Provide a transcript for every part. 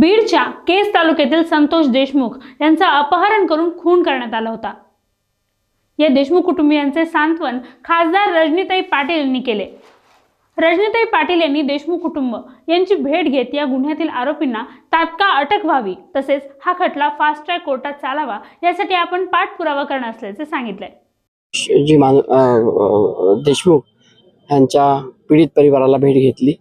बीडच्या केस तालुक्यातील संतोष देशमुख यांचा अपहरण करून खून करण्यात आला होता. या देशमुख कुटुंबियांचे सांत्वन खासदार रजनीताई पाटील यांनी केले. रजनीताई पाटील यांनी देशमुख कुटुंब यांची भेट घेत या गुन्ह्यातील आरोपींना तात्काळ अटक व्हावी तसेच हा खटला फास्ट ट्रॅक कोर्टात चालावा यासाठी आपण पाठपुरावा करणार असल्याचे सांगितलंय जी मान देशमुख यांच्या पीडित परिवाराला भेट घेतली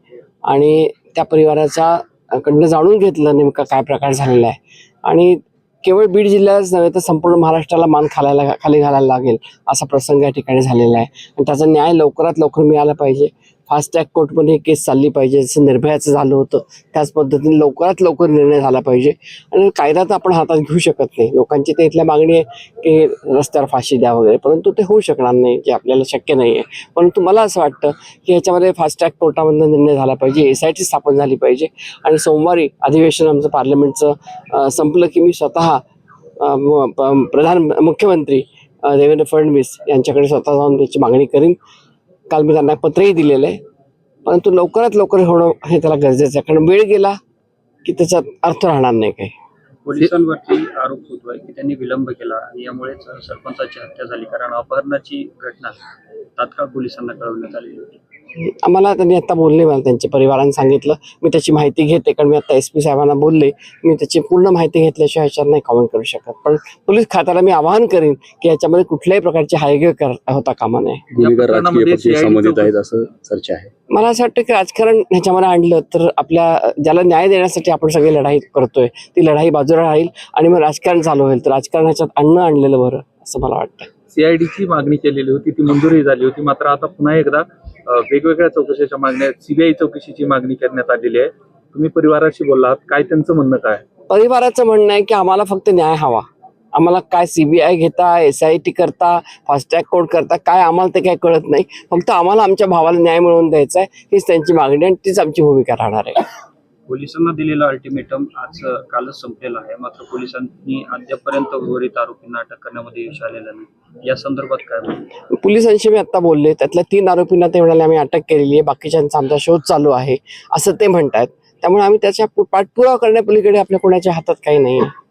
आणि त्या परिवाराचा कडनं जाणून घेतलं नेमका काय प्रकार झालेला आहे. आणि केवळ बीड जिल्ह्याच नव्हे तर संपूर्ण महाराष्ट्राला मान खालायला खाली घालायला लागेल असा प्रसंग या ठिकाणी झालेला आहे. आणि त्याचा न्याय लवकरात लवकर मिळाला पाहिजे. फास्ट ट्रॅक कोर्टमध्ये ही केस चालली पाहिजे जसं निर्भयाचं झालं होतं त्याच पद्धतीने लवकरात लवकर निर्णय झाला पाहिजे. आणि कायदा तर आपण हातात घेऊ शकत नाही. लोकांची ते इथल्या मागणी आहे की रस्त्यावर फाशी द्या वगैरे परंतु ते होऊ शकणार नाही जे आपल्याला शक्य नाही आहे. परंतु मला असं वाटतं की याच्यामध्ये फास्ट ट्रॅक कोर्टामधनं निर्णय झाला पाहिजे एस आय टी स्थापन झाली पाहिजे. आणि सोमवारी अधिवेशन आमचं पार्लमेंटचं संपलं की मी स्वतः प्रधान मुख्यमंत्री देवेंद्र फडणवीस यांच्याकडे स्वतः जाऊन त्याची मागणी करीन. काल मी त्यांना पत्रही दिलेलं आहे. परंतु लवकरात लवकर होणं हे त्याला गरजेचं आहे. कारण वेळ गेला की त्याच्यात अर्थ राहणार नाही काही. पोलिसांवरती आरोप होतोय की त्यांनी विलंब केला आणि यामुळेच सरपंचाची हत्या झाली. कारण अपहरणाची घटना तात्काळ पोलिसांना कळवण्यात आलेली होती. आम्हाला त्यांनी आता बोलले मला त्यांच्या परिवाराने सांगितलं. मी त्याची माहिती घेते कारण मी आता एस पी साहेबांना बोलले. मी त्याची पूर्ण माहिती घेतल्याशिवाय ह्याच्यावर नाही कॉमेंट करू शकत. पण पोलीस खात्याला मी आवाहन करीन की याच्यामध्ये कुठल्याही प्रकारची हायगे कर होता कामा नये. असं चर्चा आहे. मला असं वाटतं की राजकारण ह्याच्यामध्ये आणलं तर आपल्या ज्याला न्याय देण्यासाठी आपण सगळी लढाई करतोय ती लढाई बाजूला राहील आणि मग राजकारण चालू होईल. तर राजकारण ह्याच्यात आणणं आणलेलं बरं असं मला वाटतं. सीआयडीची मागणी केलेली होती ती मंजुरी झाली होती. मात्र आता पुन्हा एकदा वेगवेगळ्या चौकशीच्या मागण्या सीबीआय चौकशीची मागणी करण्यात आलेली आहे. तुम्ही परिवाराशी बोललात काय त्यांचं म्हणणं काय? परिवाराचं म्हणणं आहे की आम्हाला फक्त न्याय हवा. आम्हाला काय सीबीआय घेता एस आय टी करता फास्टॅग कोड कोर्ट करता काय आम्हाला ते काय कळत नाही. फक्त आम्हाला आमच्या भावाला न्याय मिळवून द्यायचा आहे. हीच त्यांची मागणी आणि तीच आमची भूमिका राहणार आहे. पोलिसांना दिलेलं अल्टिमेटम आज कालच संपलेलं आहे. मात्र पोलिसांनी अद्यापर्यंत उर्वरित आरोपींना अटक करण्यामध्ये यश आलेलं नाही. या संदर्भात काय पोलिसांशी मी आता बोलले. त्यातल्या तीन आरोपींना ते म्हणाले आम्ही अटक केलेली आहे. बाकीच्यांचा आमचा शोध चालू आहे. असं ते म्हणतात त्यामुळे आम्ही त्याच्या पाठपुरावा करण्यापलीकडे आपल्या कोणाच्या हातात काही नाही आहे